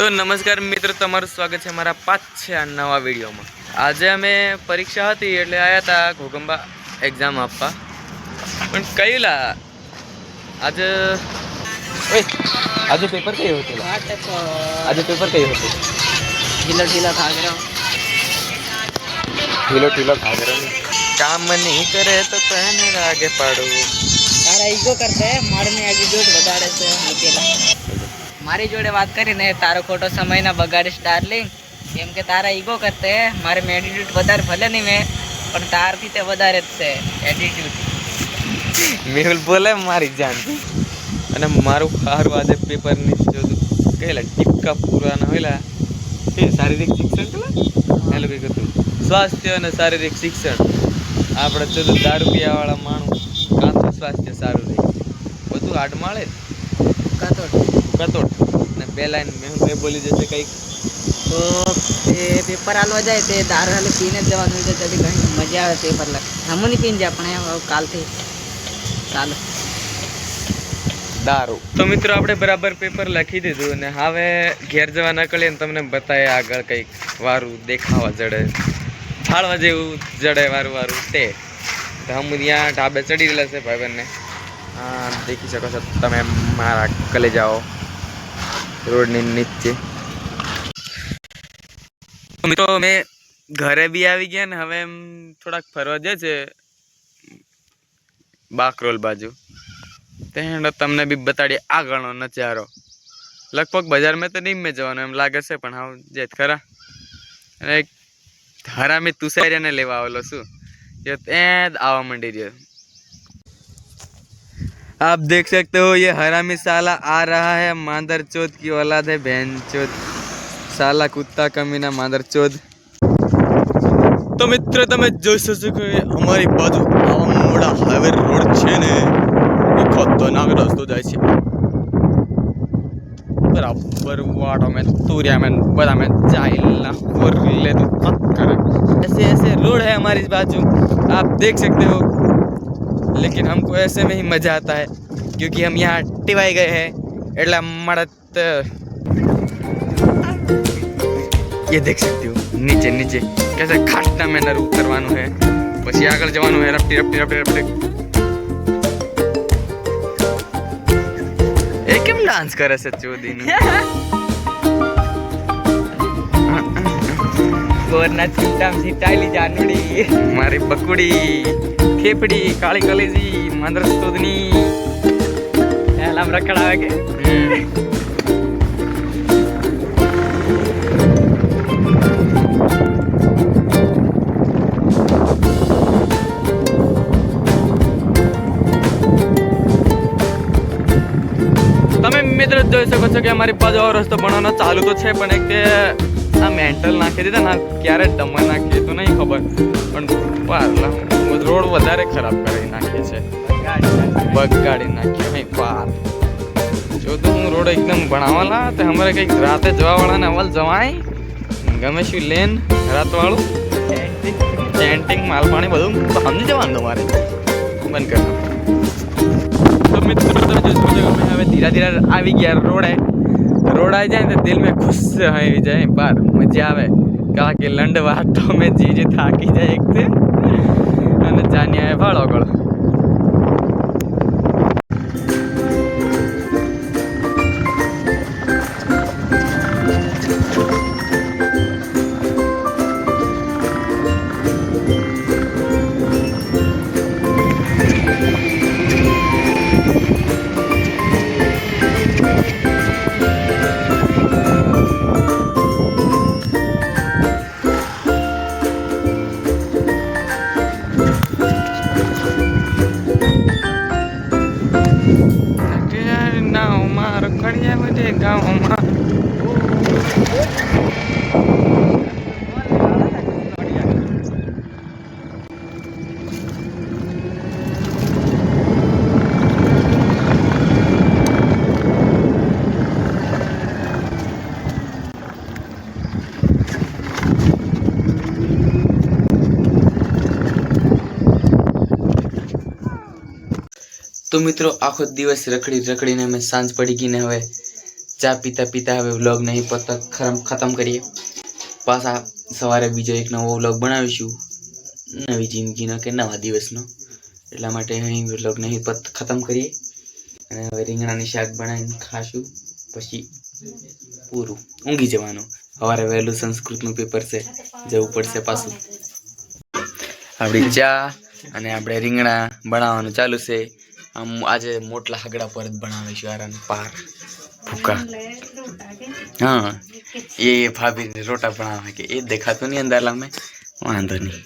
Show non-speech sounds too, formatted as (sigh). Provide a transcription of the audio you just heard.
તો નમસ્કાર મિત્ર તમારું સ્વાગત છે મારા પાછા આ નવા વિડીયોમાં. આજે અમે પરીક્ષા હતી એટલે આવ્યા હતા ઘોગંબા એક્ઝામ આપવા. પણ કયું લા આજે આજે પેપર કયું હતું? આજે પેપર કયું હતું? ઢીલો ઢીલો ખાગરો ઢીલો ઢીલો ઘાઘરો કામ નહીં કરે તો તને રાગે પાડું. તારા ઈગો કરતા મારને એટીટ્યુડ વધારે છે મૂકેલા મારી જોડે વાત કરીને તારો ખોટો સમય ના બગાડીશ ડાર્લિંગ કેમ કે તારા ઈગો કરતે મારે મેં એટીટ્યુડ વધારે ભલે નહીં મેં પણ તારથી તે વધારે જ છે એટીટ્યુડ મેહુલ બોલે મારી જાન અને મારું સારું આજે પેપરની જોતું કહેલા ટીપકા પૂરાના હોયલા. એ શારીરિક શિક્ષણ કેલા એ લોકો કીધું સ્વાસ્થ્ય અને શારીરિક શિક્ષણ. આપણે જોતું દારૂ પીવાવાળા માણસ કાંથી સ્વાસ્થ્ય સારું રહે બધું આડમાળે કતોડ. કતોડ. ને બે લાઈન બોલી જશે કંઈક. તો એ પેપર હાલવા જાય તે દારૂ હાલે પીને જ જવાનું હોય તો તેથી ઘણી મજા આવે પેપર લખ હમુની પીને જાય પણ કાલથી. ચાલો. દારૂ. તો મિત્રો આપણે બરાબર પેપર લખી દીધું અને હવે ઘેર જવા નીકળીએ ને તમને બતાવે આગળ કંઈક વારું દેખાવા જડે. ફાળવા જેવું જડે વારું વારું તે. તો હમ ત્યાં ઢાબે ચડી રહેલા છે ભાઈબંધને. હા દેખી શકો છો. તમે મારા કલે જાઓ. રોડની નીચે. તો મિત્રો, મેં ઘરે બી આવી ગયા ને, હવે એમ થોડાક ફરવા જાય છે. બાકરોલ બાજુ. તે તમને બી બતાડી આગળનો નજારો. લગભગ બજારમાં તો નહીં મેં જવાનું, એમ લાગે છે, પણ હા જે ખરા. અને હરામી તુષારિયાને લેવા આવેલો છું. ત્યાં જ આવવા માંડી રહ્યો. आप देख सकते हो ये हरामी साला आ रहा है मादर चौथ की औलाद है बहन चौथ साला कुत्ता कमीना मादर चौथ તો મિત્ર તમે જોઈ શકો કે અમારી બાજુ આવા મોડા હાઈવે રોડ છે ને એ ખતરનાક રસ્તો જાય છે बराबर वाटो में तूरिया में बड़ा में जाइला और ले तो कत करे ऐसे ऐसे रोड है हमारी इस बाजू आप देख सकते हो लेकिन हमको ऐसे में ही मज़ा आता है, क्योंकि हम यहाँ टिवाई गए हैं, एटला मरत ये देख सकते हो, नीचे नीचे, कैसे खाटा नरू उतरवानो है, बस ये आगे जवानो है, रपटी रपटी रपटी रपटी। एकदम डांस करे सचो दिन। (laughs) ગોરના છીટામ છીટાયેલી જાનુડી, મારી બકુડી, ખેપડી, કાળી કલેજી, માંદર સુદની. એલામ રખડાવે કે? તમે મિત્રો જોઈ શકો છો કે અમારી બાજુ રસ્તો ભણવાનો ચાલુ તો છે, પણ એક આ મેન્ટલ નાખી દીધા ના ક્યારે દમણ નાખીએ તો નહીં ખબર. પણ પારલા રોડ વધારે ખરાબ કરી નાખીએ છે. બગાડી નાખ્યો નહીં પાર જો તો હું રોડ એકદમ ભણાવાલા, તો અમારે કંઈક રાતે જવાવાળાને અવલ જવાય. ગમે શું લેન, રાતવાળું. ચેન્ટિંગ માલ પાણી બધું સમજી જવાનું તમારે. બંધ કરો તો મિત્રો, તમે જોશો હવે ધીરે ધીરે આવી ગયા રોડે. રોડાઈ જાય ને તો દિલ મેં ખુશ આવી જાય. પાર મજા આવે. કારણ કે લંડ વાત તો મેં જીજી થાકી જાય એક અને જાની આવે ફાળો ગળો. નાવમાં રખડ્યા બધે ગામમાં તો મિત્રો, આખો દિવસ રખડી રખડીને અમે સાંજ પડી ગઈને હવે ચા પીતા પીતા હવે વ્લોગ નહીં પતક ખતમ કરીએ. પાછા સવારે બીજો એક નવો વ્લોગ બનાવીશું. નવી જિંદગીનો કે નવા દિવસનો. એટલા માટે અહીં વ્લોગ નહીં, પત ખતમ કરીએ. અને હવે રીંગણાની શાક બનાવીને ખાશું. પછી પૂરું, ઊંઘી જવાનું. સવારે વહેલું સંસ્કૃતનું પેપર છે, જવું પડશે પાછું. આપણી ચા અને આપણે રીંગણા બનાવવાનું ચાલુ છે. આમ આજે મોટલા હગડા પર જ છે આરામ પાર ભૂકા હા, એ ભાભીને રોટા ભણાવે કે એ દેખાતું નહીં અંદર અમે વાંધો નહીં.